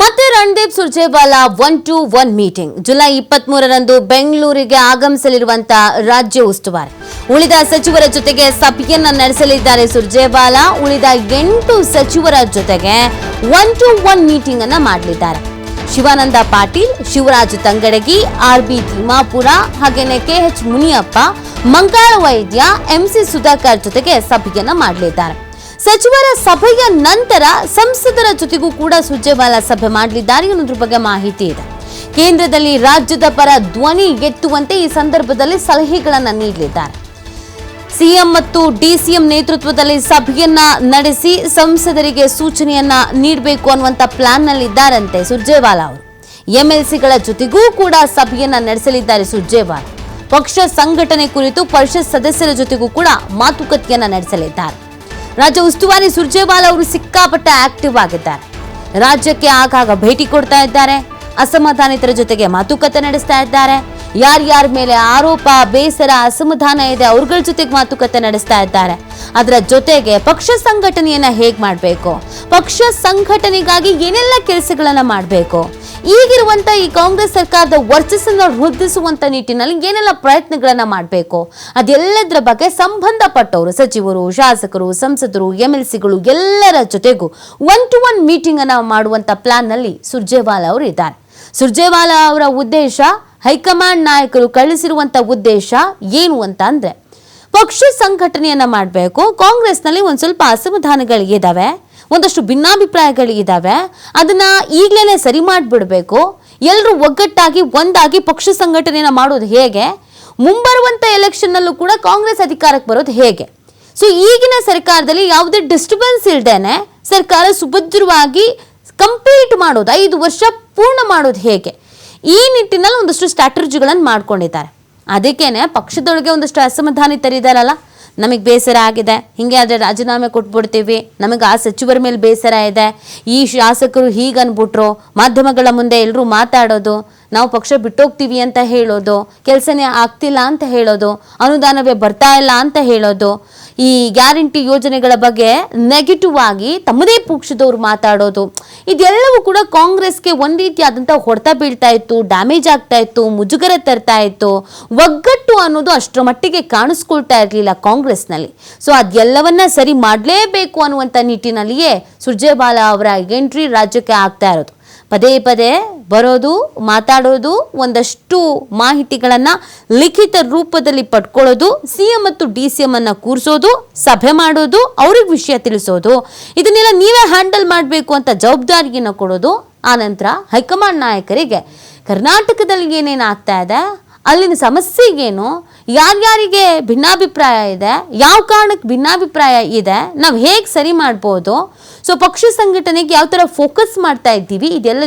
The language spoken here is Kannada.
ಮತ್ತೆ Randeep Surjewala one to one meeting July ಇಪ್ಪತ್ತ್ ಮೂರರಂದು ಬೆಂಗಳೂರಿಗೆ ಆಗಮಿಸಲಿರುವಂತ ರಾಜ್ಯ ಉಸ್ತುವಾರಿ. ಉಳಿದ ಸಚಿವರ ಜೊತೆಗೆ ಸಭೆಯನ್ನ ನಡೆಸಲಿದ್ದಾರೆ ಸುರ್ಜೇವಾಲಾ. ಉಳಿದ ಎಂಟು ಸಚಿವರ ಜೊತೆಗೆ ಒನ್ ಟು ಒನ್ ಮೀಟಿಂಗ್ ಅನ್ನ ಮಾಡಲಿದ್ದಾರೆ. ಶಿವಾನಂದ ಪಾಟೀಲ್, ಶಿವರಾಜ್ ತಂಗಡಗಿ, ಆರ್ ಬಿ ತಿಮ್ಮಾಪುರ, ಹಾಗೇನೆ ಕೆಎಚ್ ಮುನಿಯಪ್ಪ, ಮಂಗಾಳ ವೈದ್ಯ ಎಂಸಿ ಸುಧಾಕರ್ ಜೊತೆಗೆ ಸಭೆಯನ್ನ ಮಾಡಲಿದ್ದಾರೆ. ಸಚಿವರ ಸಭೆಯ ನಂತರ ಸಂಸದರ ಜೊತೆಗೂ ಕೂಡ ಸುರ್ಜೇವಾಲಾ ಸಭೆ ಮಾಡಲಿದ್ದಾರೆ ಅನ್ನೋದ್ರ ಬಗ್ಗೆ ಮಾಹಿತಿ ಇದೆ. ಕೇಂದ್ರದಲ್ಲಿ ರಾಜ್ಯದ ಪರ ಧ್ವನಿ ಎತ್ತುವಂತೆ ಈ ಸಂದರ್ಭದಲ್ಲಿ ಸಲಹೆಗಳನ್ನು ನೀಡಲಿದ್ದಾರೆ. ಸಿಎಂ ಮತ್ತು ಡಿಸಿಎಂ ನೇತೃತ್ವದಲ್ಲಿ ಸಭೆಯನ್ನ ನಡೆಸಿ ಸಂಸದರಿಗೆ ಸೂಚನೆಯನ್ನ ನೀಡಬೇಕು ಅನ್ನುವಂತ ಪ್ಲಾನ್ ನಲ್ಲಿದ್ದಾರಂತೆ ಸುರ್ಜೇವಾಲಾ ಅವರು. ಎಂಎಲ್ಸಿಗಳ ಜೊತೆಗೂ ಕೂಡ ಸಭೆಯನ್ನ ನಡೆಸಲಿದ್ದಾರೆ ಸುರ್ಜೇವಾಲಾ. ಪಕ್ಷ ಸಂಘಟನೆ ಕುರಿತು ಪರಿಷತ್ ಸದಸ್ಯರ ಜೊತೆಗೂ ಕೂಡ ಮಾತುಕತೆಯನ್ನ ನಡೆಸಲಿದ್ದಾರೆ. ರಾಜ್ಯ ಉಸ್ತುವಾರಿ ಸುರ್ಜೇವಾಲ ಅವರು ಸಿಕ್ಕಾಪಟ್ಟೆ ಆಕ್ಟಿವ್ ಆಗಿದ್ದಾರೆ. ರಾಜ್ಯಕ್ಕೆ ಆಗಾಗ ಭೇಟಿ ಕೊಡ್ತಾ ಇದ್ದಾರೆ. ಅಸಮಾಧಾನಿತರ ಜೊತೆಗೆ ಮಾತುಕತೆ ನಡೆಸ್ತಾ ಇದ್ದಾರೆ. ಯಾರ್ಯಾರ ಮೇಲೆ ಆರೋಪ, ಬೇಸರ, ಅಸಮಾಧಾನ ಇದೆ, ಅವ್ರಗಳ ಜೊತೆಗೆ ಮಾತುಕತೆ ನಡೆಸ್ತಾ ಇದ್ದಾರೆ. ಅದರ ಜೊತೆಗೆ ಪಕ್ಷ ಸಂಘಟನೆಯನ್ನ ಹೇಗ್ ಮಾಡಬೇಕು? ಪಕ್ಷ ಸಂಘಟನೆಗಾಗಿ ಏನೆಲ್ಲ ಕೆಲಸಗಳನ್ನ ಮಾಡಬೇಕು? ಈಗಿರುವಂತ ಈ ಕಾಂಗ್ರೆಸ್ ಸರ್ಕಾರದ ವರ್ಚಸ್ಸನ್ನು ವೃದ್ಧಿಸುವಂತ ನಿಟ್ಟಿನಲ್ಲಿ ಏನೆಲ್ಲ ಪ್ರಯತ್ನಗಳನ್ನ ಮಾಡಬೇಕು? ಅದೆಲ್ಲದರ ಬಗ್ಗೆ ಸಂಬಂಧಪಟ್ಟವರು, ಸಚಿವರು, ಶಾಸಕರು, ಸಂಸದರು ಎಂ ಎಲ್ ಸಿಗಳು ಎಲ್ಲರ ಜೊತೆಗೂ ಒನ್ ಟು ಒನ್ ಮೀಟಿಂಗ್ ಅನ್ನ ಮಾಡುವಂತ ಪ್ಲಾನ್ನಲ್ಲಿ ಸುರ್ಜೇವಾಲಾ ಅವರು ಇದ್ದಾರೆ. ಸುರ್ಜೇವಾಲಾ ಅವರ ಉದ್ದೇಶ, ಹೈಕಮಾಂಡ್ ನಾಯಕರು ಕಳಿಸಿರುವಂತ ಉದ್ದೇಶ ಏನು ಅಂತ ಅಂದ್ರೆ, ಪಕ್ಷ ಸಂಘಟನೆಯನ್ನ ಮಾಡಬೇಕು, ಕಾಂಗ್ರೆಸ್ನಲ್ಲಿ ಒಂದು ಸ್ವಲ್ಪ ಅಸಮಾಧಾನಗಳಿದ್ದಾವೆ ಒಂದಷ್ಟು ಭಿನ್ನಾಭಿಪ್ರಾಯಗಳು ಇದಾವೆ. ಅದನ್ನ ಈಗಲೇ ಸರಿ ಮಾಡಿಬಿಡಬೇಕು. ಎಲ್ಲರೂ ಒಗ್ಗಟ್ಟಾಗಿ, ಒಂದಾಗಿ ಪಕ್ಷ ಸಂಘಟನೆಯನ್ನ ಮಾಡೋದು ಹೇಗೆ? ಮುಂಬರುವಂತ ಎಲೆಕ್ಷನ್ನಲ್ಲೂ ಕೂಡ ಕಾಂಗ್ರೆಸ್ ಅಧಿಕಾರಕ್ಕೆ ಬರೋದು ಹೇಗೆ? ಸೊ ಈಗಿನ ಸರ್ಕಾರದಲ್ಲಿ ಯಾವುದೇ ಡಿಸ್ಟರ್ಬೆನ್ಸ್ ಇಲ್ದೇನೆ ಸರ್ಕಾರ ಸುಭದ್ರವಾಗಿ ಕಂಪ್ಲೀಟ್ ಮಾಡೋದು, ಐದು ವರ್ಷ ಪೂರ್ಣ ಮಾಡೋದು ಹೇಗೆ? ಈ ನಿಟ್ಟಿನಲ್ಲಿ ಒಂದಷ್ಟು ಸ್ಟ್ರಾಟಜಿಗಳನ್ನು ಮಾಡ್ಕೊಂಡಿದ್ದಾರೆ. ಅದಕ್ಕೇನೆ ಪಕ್ಷದೊಳಗೆ ಒಂದಷ್ಟು ಅಸಮಾಧಾನಿತರಿದ್ದಾರಲ್ಲ ನಮಗೆ ಬೇಸರ ಆಗಿದೆ. ಹೀಗೆ ಆದರೆ ರಾಜೀನಾಮೆ ಕೊಟ್ಬಿಡ್ತೀವಿ. ನಮಗೆ ಆ ಸಚಿವರ ಮೇಲೆ ಬೇಸರ ಇದೆ. ಈ ಶಾಸಕರು ಹೀಗೆ ಮಾಧ್ಯಮಗಳ ಮುಂದೆ ಎಲ್ಲರೂ ಮಾತಾಡೋದು. ನಾವು ಪಕ್ಷ ಬಿಟ್ಟೋಗ್ತೀವಿ ಅಂತ ಹೇಳೋದು, ಕೆಲಸನೇ ಆಗ್ತಿಲ್ಲ ಅಂತ ಹೇಳೋದು, ಅನುದಾನವೇ ಬರ್ತಾ ಇಲ್ಲ ಅಂತ ಹೇಳೋದು, ಈ ಗ್ಯಾರಂಟಿ ಯೋಜನೆಗಳ ಬಗ್ಗೆ ನೆಗೆಟಿವ್ ಆಗಿ ತಮ್ಮದೇ ಪಕ್ಷದವ್ರು ಮಾತಾಡೋದು, ಇದೆಲ್ಲವೂ ಕೂಡ ಕಾಂಗ್ರೆಸ್ಗೆ ಒಂದು ರೀತಿಯಾದಂಥ ಹೊಡೆತ ಬೀಳ್ತಾ ಇತ್ತು ಡ್ಯಾಮೇಜ್ ಆಗ್ತಾ ಇತ್ತು, ಮುಜುಗರ ತರ್ತಾ ಇತ್ತು, ಒಗ್ಗಟ್ಟು ಅನ್ನೋದು ಅಷ್ಟರ ಮಟ್ಟಿಗೆ ಕಾಣಿಸ್ಕೊಳ್ತಾ ಇರಲಿಲ್ಲ ಕಾಂಗ್ರೆಸ್ನಲ್ಲಿ. ಸೊ ಅದೆಲ್ಲವನ್ನ ಸರಿ ಮಾಡಲೇಬೇಕು ಅನ್ನುವಂಥ ನಿಟ್ಟಿನಲ್ಲಿಯೇ ಸುರ್ಜೇವಾಲಾ ಅವರ ಎಂಟ್ರಿ ರಾಜ್ಯಕ್ಕೆ ಆಗ್ತಾ ಇರೋದು. ಪದೇ ಪದೇ ಬರೋದು, ಮಾತಾಡೋದು, ಒಂದಷ್ಟು ಮಾಹಿತಿಗಳನ್ನು ಲಿಖಿತ ರೂಪದಲ್ಲಿ ಪಡ್ಕೊಳ್ಳೋದು ಸಿ ಎಂ ಮತ್ತು ಡಿ ಸಿ ಎಂ ಅನ್ನ ಕೂರಿಸೋದು, ಸಭೆ ಮಾಡೋದು, ಅವ್ರಿಗೆ ವಿಷಯ ತಿಳಿಸೋದು. ಇದನ್ನೆಲ್ಲ ನೀವೇ ಹ್ಯಾಂಡಲ್ ಮಾಡಬೇಕು ಅಂತ ಜವಾಬ್ದಾರಿಯನ್ನು ಕೊಡೋದು ಆನಂತರ ಹೈಕಮಾಂಡ್ ನಾಯಕರಿಗೆ. ಕರ್ನಾಟಕದಲ್ಲಿ ಏನೇನು ಆಗ್ತಾ ಇದೆ? ಅಲ್ಲಿನ ಸಮಸ್ಯೆಗೇನು ಯಾರ್ಯಾರಿಗೆ ಭಿನ್ನಾಭಿಪ್ರಾಯ ಇದೆ? ಯಾವ ಕಾರಣಕ್ಕೆ ಭಿನ್ನಾಭಿಪ್ರಾಯ ಇದೆ? ನಾವು ಹೇಗೆ ಸರಿ ಮಾಡ್ಬೋದು? ಸೊ ಪಕ್ಷ ಸಂಘಟನೆಗೆ ಯಾವ ಥರ ಫೋಕಸ್ ಮಾಡ್ತಾ ಇದ್ದೀವಿ? ಇದೆಲ್ಲ